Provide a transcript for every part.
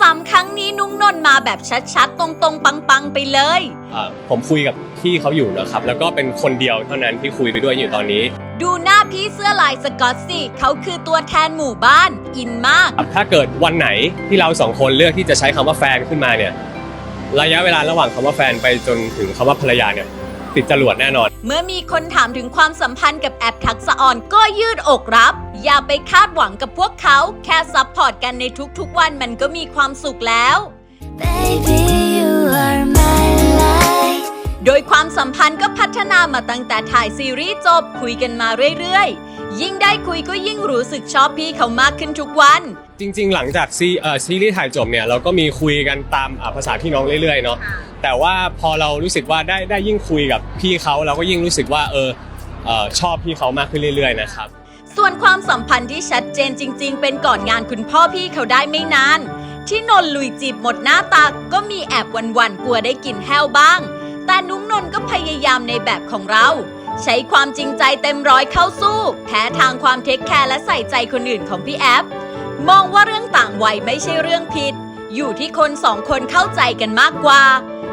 สามครั้งนี้นุ้งนนท์มาแบบชัดๆ ตรงๆ ปังๆ ไปเลย อ่าผมคุยกับพี่เขาอยู่นะครับ แล้วก็เป็นคนเดียวเท่านั้นที่คุยไปด้วยอยู่ตอนนี้ดูหน้าพี่เสื้อลายสกอตสิเขาคือตัวแทนหมู่บ้าน อินมากถ้าเกิดวันไหนที่เราสองคนเลือกที่จะใช้คำว่าแฟนขึ้นมาเนี่ย ระยะเวลาระหว่างคำว่าแฟนไปจนถึงคำว่าภรรยาเนี่ย ติดจรวดแน่นอน เมื่อมีคนถามถึงความสัมพันธ์กับแอปทักษะอ่อนก็ยืดอกรับ อย่าไปคาดหวังกับพวกเขา แค่ซัพพอร์ตกันในทุกๆวันมันก็มีความสุขแล้ว Baby, you are my light. โดยความสัมพันธ์ก็พัฒนามาตั้งแต่ถ่ายซีรีส์จบคุยกันมาเรื่อยๆ ยิ่งได้คุยก็ยิ่งรู้สึกชอบพี่เขามากขึ้นทุกวัน จริง ๆ หลังจากซีเอ่อซีรีส์ถ่ายจบเนี่ยเราก็มีคุยกันตามอ่าภาษาพี่น้องเรื่อยๆเนาะแต่ว่าพอเรารู้สึกว่าได้ได้ยิ่งคุยกับพี่เขาเราก็ยิ่งรู้สึกว่าเออเอ่อชอบพี่เขามากขึ้นเรื่อย ๆ นะครับ ส่วนความสัมพันธ์ที่ชัดเจนจริง ๆ เป็นก่อนงานคุณพ่อพี่เขาได้ไม่นาน ที่นนท์ลุยจีบหมดหน้าตาก็มีแอบหวันๆกลัวได้กลิ่นแห้วบ้าง แต่นุ้งนนท์ก็พยายามในแบบของเรา ใช้ความจริงใจเต็มร้อยเข้าสู้ แพ้ทางความเทคแคร์และใส่ใจคนอื่นของพี่แอฟ มองว่าเรื่องต่างวัยไม่ใช่เรื่องผิด อยู่ที่คนสองคนเข้าใจกันมากกว่า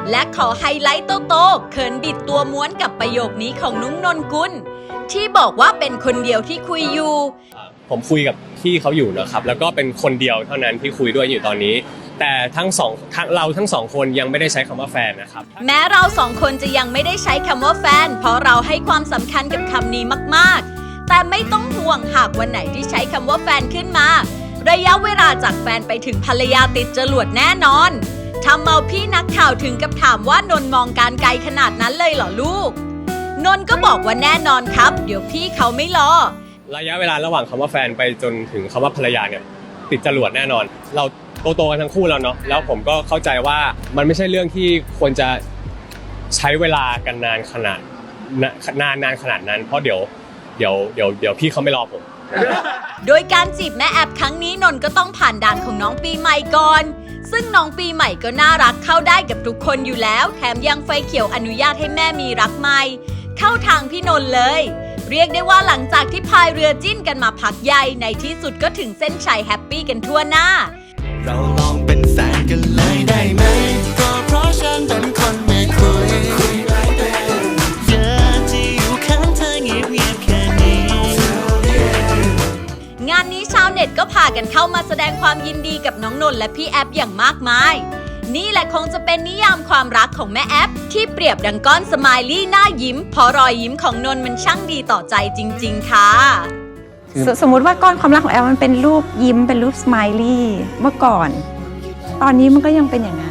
และขอไฮไลท์โตๆเขินบิดตัวม้วนกับประโยคนี้ของนุ้งนนกุลที่บอกว่าเป็นคนเดียวที่คุยอยู่ ผมคุยกับพี่เขาอยู่นะครับ แล้วก็เป็นคนเดียวเท่านั้นที่คุยด้วยอยู่ตอนนี้ แต่ทั้งสองทั้งเราทั้งสองคนยังไม่ได้ใช้คำว่าแฟนนะครับ แม้เราสองคนจะยังไม่ได้ใช้คำว่าแฟน เพราะเราให้ความสำคัญกับคำนี้มากๆ แต่ไม่ต้องห่วงหากวันไหนที่ใช้คำว่าแฟนขึ้นมา ระยะเวลาจากแฟนไปถึงภรรยาติดจรวดแน่นอนทำเอาพี่นักข่าวถึงกับถามว่านนท์มองการไกลขนาดนั้นเลยเหรอลูก นนท์ก็บอกว่าแน่นอนครับ เดี๋ยวพี่เขาไม่รอ ระยะเวลาระหว่างคำว่าแฟนไปจนถึงคำว่าภรรยาเนี่ย ติดจรวดแน่นอน เราโตๆกันทั้งคู่แล้วเนาะแล้วผมก็เข้าใจว่ามันไม่ใช่เรื่องที่ควรจะใช้เวลากันนานขนาดนานนานขนาดนั้น เพราะเดี๋ยวเดี๋ยวเดี๋ยวเดี๋ยวพี่เขาไม่รอผม โดยการจีบแม่แอปครั้งนี้นนท์ก็ต้องผ่านด่านของน้องปีใหม่ก่อน ซึ่งน้องปีใหม่ก็น่ารักเข้าได้กับทุกคนอยู่แล้ว แถมยังไฟเขียวอนุญาตให้แม่มีรักใหม่ เข้าทางพี่นนท์เลย เรียกได้ว่าหลังจากที่พายเรือจิ้นกันมาพักใหญ่ในที่สุดก็ถึงเส้นชัยแฮปปี้กันทั่วหน้า เราลองเป็นแฟนกันเลยได้ไหมก็เพราะฉันเป็นคนไม่คุยอยากจะอยู่ข้างเธอเงียบๆแค่นี้ งานนี้ชาวเน็ตก็พากันเข้ามาแสดงความยินดีกับน้องนนท์และพี่แอฟอย่างมากมาย นี่แหละคงจะเป็นนิยามความรักของแม่แอฟที่เปรียบดังก้อนสมายลี่หน้ายิ้มเพราะรอยยิ้มของนนท์มันช่างดีต่อใจจริง ๆ ค่ะ สสมมุติว่าก้อนความรักของแอลมันเป็นรูปยิ้มเป็นรูปสไมลี่เมื่อก่อน ตอนนี้มันก็ยังเป็นอย่างนั้น